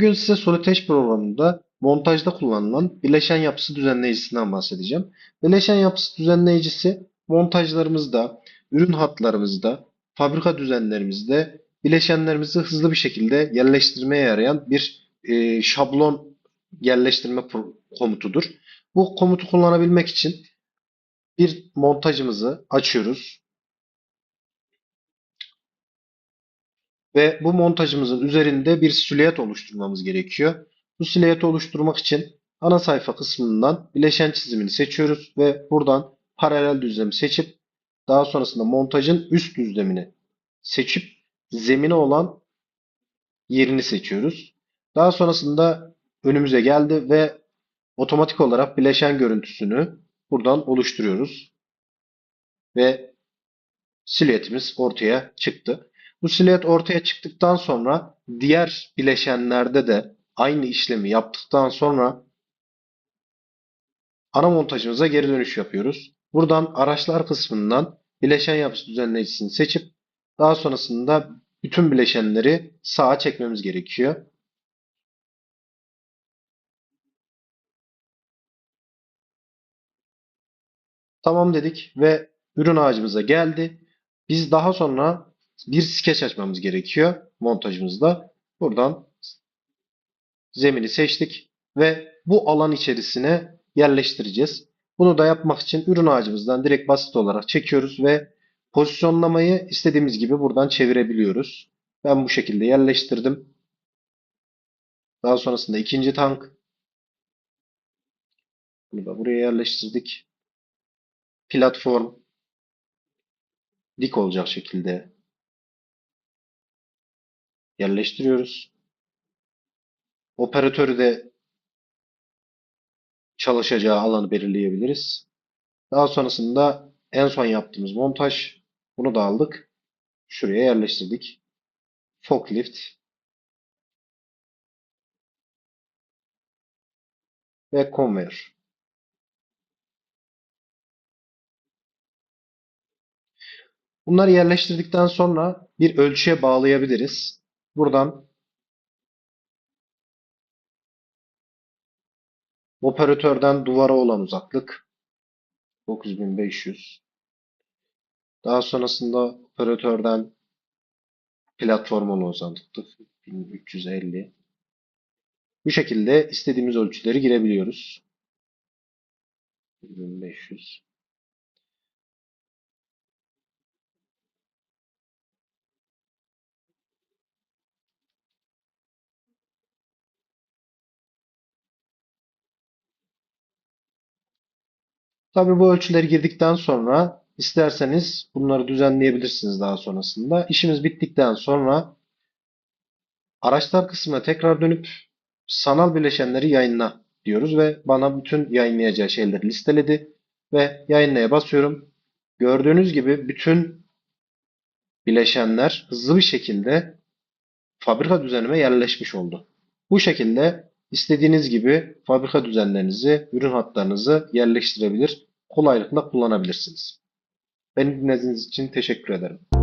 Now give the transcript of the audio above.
Bugün size Solitaire programında montajda kullanılan bileşen yapısı düzenleyicisinden bahsedeceğim. Bileşen yapısı düzenleyicisi montajlarımızda, ürün hatlarımızda, fabrika düzenlerimizde bileşenlerimizi hızlı bir şekilde yerleştirmeye yarayan bir e, şablon yerleştirme komutudur. Bu komutu kullanabilmek için bir montajımızı açıyoruz. Ve bu montajımızın üzerinde bir silüet oluşturmamız gerekiyor. Bu silüeti oluşturmak için ana sayfa kısmından bileşen çizimini seçiyoruz ve buradan paralel düzlemi seçip daha sonrasında montajın üst düzlemini seçip zemine olan yerini seçiyoruz. Daha sonrasında önümüze geldi ve otomatik olarak bileşen görüntüsünü buradan oluşturuyoruz. Ve silüetimiz ortaya çıktı. Bu silüet ortaya çıktıktan sonra diğer bileşenlerde de aynı işlemi yaptıktan sonra ana montajımıza geri dönüş yapıyoruz. Buradan araçlar kısmından bileşen yapısı düzenleyicisini seçip daha sonrasında bütün bileşenleri sağa çekmemiz gerekiyor. Tamam dedik ve ürün ağacımıza geldi. Biz daha sonra bir skeç açmamız gerekiyor montajımızda. Buradan zemini seçtik ve bu alan içerisine yerleştireceğiz. Bunu da yapmak için ürün ağacımızdan direkt basit olarak çekiyoruz ve pozisyonlamayı istediğimiz gibi buradan çevirebiliyoruz. Ben bu şekilde yerleştirdim. Daha sonrasında ikinci tank. Bunu da buraya yerleştirdik. Platform dik olacak şekilde yerleştiriyoruz. Operatörü de çalışacağı alanı belirleyebiliriz. Daha sonrasında en son yaptığımız montaj bunu da aldık. Şuraya yerleştirdik. Forklift ve conveyor. Bunları yerleştirdikten sonra bir ölçüye bağlayabiliriz. Buradan operatörden duvara olan uzaklık 9500. Daha sonrasında operatörden platforma olan uzaklık 1350. Bu şekilde istediğimiz ölçüleri girebiliyoruz. 1500. Tabii bu ölçüleri girdikten sonra isterseniz bunları düzenleyebilirsiniz daha sonrasında. İşimiz bittikten sonra araçlar kısmına tekrar dönüp sanal bileşenleri yayınla diyoruz ve bana bütün yayınlayacağı şeyleri listeledi ve yayınlaya basıyorum. Gördüğünüz gibi bütün bileşenler hızlı bir şekilde fabrika düzenime yerleşmiş oldu. Bu şekilde istediğiniz gibi fabrika düzenlerinizi, ürün hatlarınızı yerleştirebilir, kolaylıkla kullanabilirsiniz. Beni dinlediğiniz için teşekkür ederim.